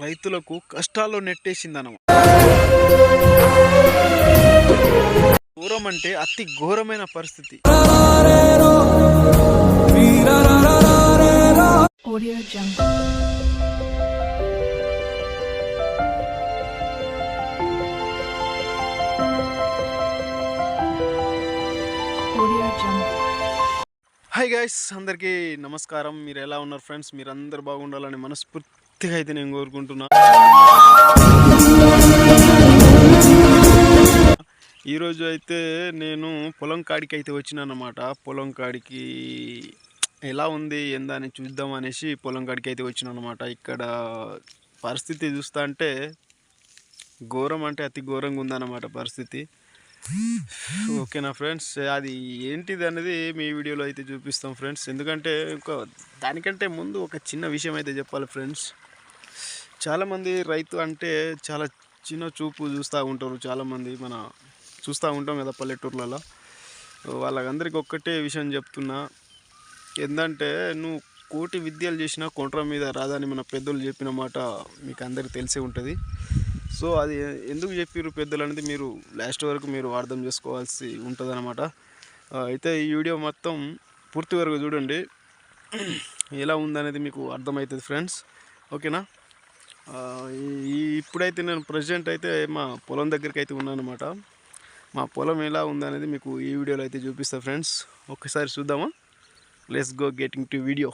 రైతులకు కష్టాల్లో నెట్టేసిందనమాట. ఘోరం అంటే అతి ఘోరమైన పరిస్థితి. హాయ్ గైస్ అందరికీ నమస్కారం. మీరు ఎలా ఉన్నారు ఫ్రెండ్స్ మీరు అందరు బాగుండాలని మనస్ఫూర్తిగా అయితే నేను కోరుకుంటున్నా. ఈరోజు అయితే నేను పొలం కాడికి అయితే వచ్చినానమాట పొలం కాడికి ఎలా ఉంది ఏందని అని చూద్దాం అనేసి పొలం కాడికి అయితే వచ్చినానమాట ఇక్కడ పరిస్థితి చూస్తా అంటే ఘోరం అంటే అతి ఘోరంగా ఉందన్నమాట పరిస్థితి. ఓకేనా ఫ్రెండ్స్? అది ఏంటిది అనేది మీ వీడియోలో అయితే చూపిస్తాం ఫ్రెండ్స్. ఎందుకంటే ఒక దానికంటే ముందు ఒక చిన్న విషయం అయితే చెప్పాలి ఫ్రెండ్స్. చాలామంది రైతు అంటే చాలా చిన్న చూపు చూస్తూ ఉంటారు. చాలామంది మన చూస్తూ ఉంటాం కదా పల్లెటూర్లలో. వాళ్ళకందరికీ ఒక్కటే విషయం చెప్తున్నా. ఏంటంటే నువ్వు కోటి విద్యలు చేసినా కొంట్ర మీద రాదని మన పెద్దలు చెప్పిన మాట మీకు అందరికీ తెలిసే ఉంటుంది. సో అది ఎందుకు చెప్పారు పెద్దలు అనేది మీరు లాస్ట్ వరకు మీరు అర్థం చేసుకోవాల్సి ఉంటుంది అనమాట అయితే ఈ వీడియో మొత్తం పూర్తి వరకు చూడండి. ఎలా ఉందనేది మీకు అర్థమవుతుంది ఫ్రెండ్స్. ఓకేనా? ఈ ఇప్పుడైతే నేను ప్రజెంట్ అయితే మా పొలం దగ్గరికి అయితే ఉన్నానమాట మా పొలం ఎలా ఉందనేది మీకు ఈ వీడియోలో అయితే చూపిస్తా ఫ్రెండ్స్ ఒకసారి చూద్దామా? Let's go getting to video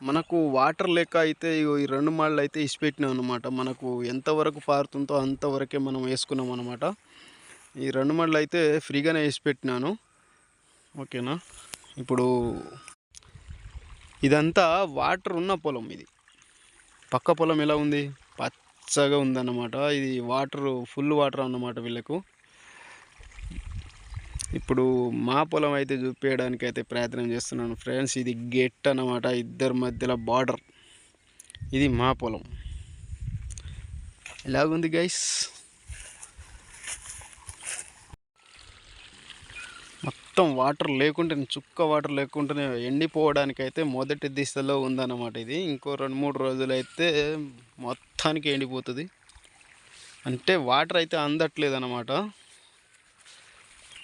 మనకు వాటర్ లేక అయితే ఈ రెండు మాళ్ళు అయితే ఇసిపెట్టినాం అనమాట మనకు ఎంతవరకు పారుతుందో అంతవరకే మనం వేసుకున్నాం అనమాట ఈ రెండు మాళ్ళు అయితే ఫ్రీగానే వేసిపెట్టినాను ఓకేనా ఇప్పుడు ఇదంతా వాటర్ ఉన్న పొలం ఇది. పక్క పొలం ఎలా ఉంది? పచ్చగా ఉందన్నమాట. ఇది వాటర్ ఫుల్ వాటర్ అన్నమాట వీళ్ళకు. ఇప్పుడు మా పొలం అయితే చూపించడానికి అయితే ప్రయత్నం చేస్తున్నాను ఫ్రెండ్స్. ఇది గెట్ అన్నమాట. ఇద్దరి మధ్యలో బార్డర్ ఇది మా పొలం. ఎలాగుంది గైస్ మొత్తం వాటర్ లేకుంటే చుక్క వాటర్ లేకుంటేనే ఎండిపోవడానికి అయితే మొదటి దిశలో ఉందన్నమాట ఇది. ఇంకో రెండు మూడు రోజులు అయితే మొత్తానికి ఎండిపోతుంది. అంటే వాటర్ అయితే అందట్లేదు అనమాట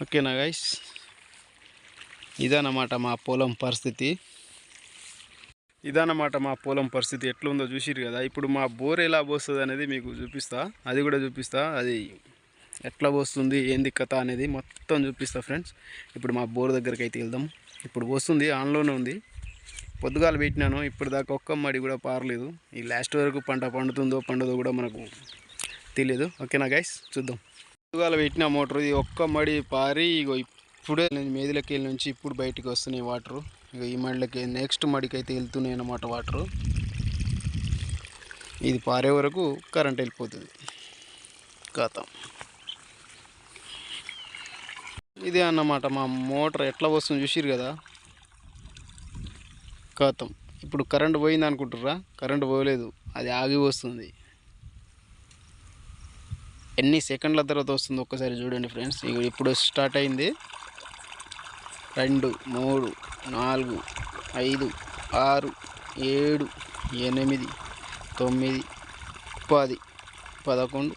ఓకేనా గైస్ ఇదన్నమాట మా పొలం పరిస్థితి. ఇదన్నమాట మా పొలం పరిస్థితి. ఎట్లుందో చూసిరు కదా. ఇప్పుడు మా బోర్ ఎలా పోస్తుంది అనేది మీకు చూపిస్తా. అది కూడా చూపిస్తా. అది ఎట్లా పోస్తుంది ఏంది కథ అనేది మొత్తం చూపిస్తా ఫ్రెండ్స్. ఇప్పుడు మా బోర్ దగ్గరికి అయితే వెళ్దాం. ఇప్పుడు వస్తుంది ఆన్లోనే ఉంది. పొద్దుగాలు పెట్టినాను ఇప్పుడు దాకా ఒక్క మడి కూడా పారలేదు. ఈ లాస్ట్ వరకు పంట పండుతుందో పండుదో కూడా మనకు తెలియదు ఓకేనా గైస్ చూద్దాం. పొద్దుగాల పెట్టిన మోటార్ ఇది ఒక్క మడి పారి ఇగో ఇప్పుడే మేదిలకి వెళ్ళి నుంచి ఇప్పుడు బయటికి వస్తున్నాయి వాటరు. ఇక ఈ మడిలకి నెక్స్ట్ మడికి అయితే వెళ్తున్నాయి అన్నమాట వాటరు. ఇది పారే వరకు కరెంట్ వెళ్ళిపోతుంది. కథ ఇదే అన్నమాట మా మోటార్ ఎట్లా వస్తుంది చూసిరు కదా. కథం ఇప్పుడు కరెంట్ పోయింది అనుకుంటుర్రా? కరెంట్ పోలేదు అది ఆగి వస్తుంది. ఎన్ని సెకండ్ల తర్వాత వస్తుంది ఒక్కసారి చూడండి ఫ్రెండ్స్. ఇప్పుడు స్టార్ట్ అయింది. రెండు మూడు నాలుగు ఐదు ఆరు ఏడు ఎనిమిది తొమ్మిది పది పదకొండు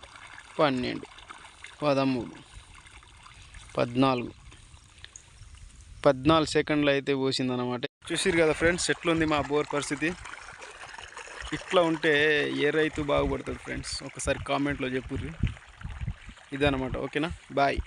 పన్నెండు పదమూడు. పద్నాలుగు. పద్నాలుగు సెకండ్లు అయితే పోసిందనమాట చూసిరు కదా ఫ్రెండ్స్ ఎట్లుంది మా బోర్ పరిస్థితి? ఇట్లా ఉంటే ఏ రైతు బాగుపడుతుంది ఫ్రెండ్స్? ఒకసారి కామెంట్లో చెప్పుర్రి. ఇదనమాట ఓకేనా? బాయ్.